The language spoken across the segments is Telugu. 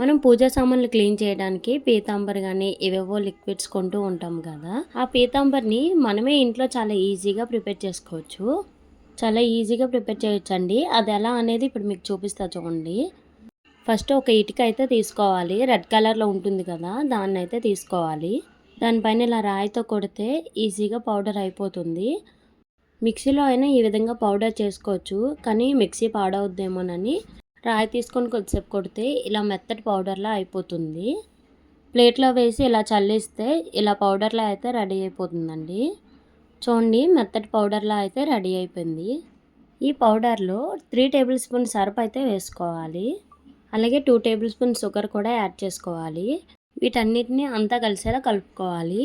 మనం పూజా సామాన్లు క్లీన్ చేయడానికి పీతాంబర్ కానీ ఏవేవో లిక్విడ్స్ కొంటూ ఉంటాం కదా. ఆ పీతాంబర్ని మనమే ఇంట్లో చాలా ఈజీగా ప్రిపేర్ చేసుకోవచ్చు. చాలా ఈజీగా ప్రిపేర్ చేయొచ్చండి. అది ఎలా అనేది ఇప్పుడు మీకు చూపిస్తా చూడండి. ఫస్ట్ ఒక ఇటుక అయితే తీసుకోవాలి. రెడ్ కలర్లో ఉంటుంది కదా దాన్ని అయితే తీసుకోవాలి. దానిపైన ఇలా రాయితో కొడితే ఈజీగా పౌడర్ అయిపోతుంది. మిక్సీలో అయినా ఈ విధంగా పౌడర్ చేసుకోవచ్చు. కానీ మిక్సీ పాడవద్దేమోనని రాయి తీసుకొని కొద్దిసేపు కొడితే ఇలా మెత్తటి పౌడర్లా అయిపోతుంది. ప్లేట్లో వేసి ఇలా చల్లిస్తే ఇలా పౌడర్లా అయితే రెడీ అయిపోతుందండి. చూడండి మెత్తటి పౌడర్లా అయితే రెడీ అయిపోయింది. ఈ పౌడర్లో త్రీ టేబుల్ స్పూన్ సర్ఫ్ అయితే వేసుకోవాలి. అలాగే టూ టేబుల్ స్పూన్ షుగర్ కూడా యాడ్ చేసుకోవాలి. వీటన్నిటిని అంతా కలిసేలా కలుపుకోవాలి.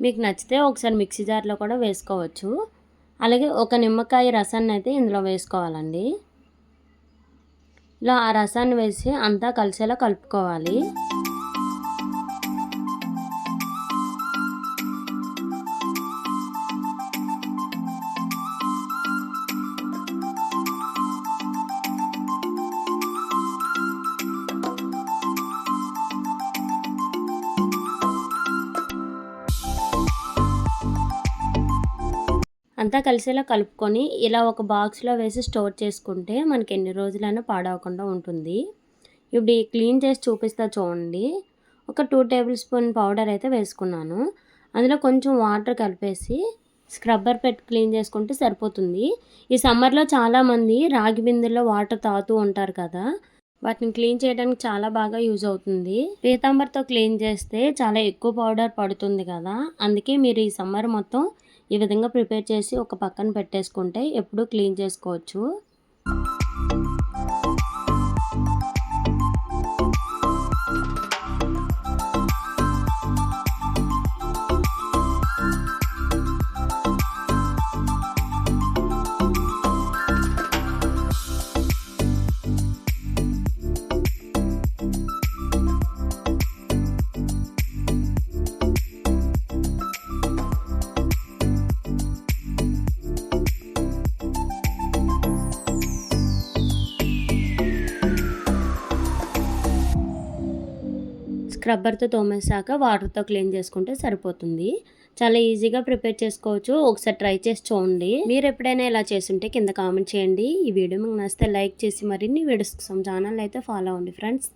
మీకు నచ్చితే ఒకసారి మిక్సీ జార్లో కూడా వేసుకోవచ్చు. అలాగే ఒక నిమ్మకాయ రసాన్ని అయితే ఇందులో వేసుకోవాలండి. ఇలా ఆ రసాన్ని వేసి అంతా కలిసేలా కలుపుకోవాలి. అంతా కలిసేలా కలుపుకొని ఇలా ఒక బాక్స్లో వేసి స్టోర్ చేసుకుంటే మనకి ఎన్ని రోజులైనా పాడవకుండా ఉంటుంది. ఇప్పుడు క్లీన్ చేసి చూపిస్తా చూడండి. ఒక టూ టేబుల్ స్పూన్ పౌడర్ అయితే వేసుకున్నాను. అందులో కొంచెం వాటర్ కలిపేసి స్క్రబ్బర్ పెట్టి క్లీన్ చేసుకుంటే సరిపోతుంది. ఈ సమ్మర్లో చాలామంది రాగి బిందెల్లో వాటర్ తాగుతూ ఉంటారు కదా వాటిని క్లీన్ చేయడానికి చాలా బాగా యూజ్ అవుతుంది. పీతాంబర్తో క్లీన్ చేస్తే చాలా ఎక్కువ పౌడర్ పడుతుంది కదా అందుకే మీరు ఈ సమ్మర్ మొత్తం ఈ విధంగా ప్రిపేర్ చేసి ఒక పక్కన పెట్టేసుకుంటే ఎప్పుడూ క్లీన్ చేసుకోవచ్చు. స్క్రబ్బర్తో తోమేసాక వాటర్తో క్లీన్ చేసుకుంటే సరిపోతుంది. చాలా ఈజీగా ప్రిపేర్ చేసుకోవచ్చు. ఒకసారి ట్రై చేసి చూడండి. మీరు ఎప్పుడైనా ఇలా చేస్తుంటే కింద కామెంట్ చేయండి. ఈ వీడియో మీకు నచ్చితే లైక్ చేసి మరిన్ని వీడియోస్ కోసం ఛానల్ అయితే ఫాలో అవ్వండి ఫ్రెండ్స్.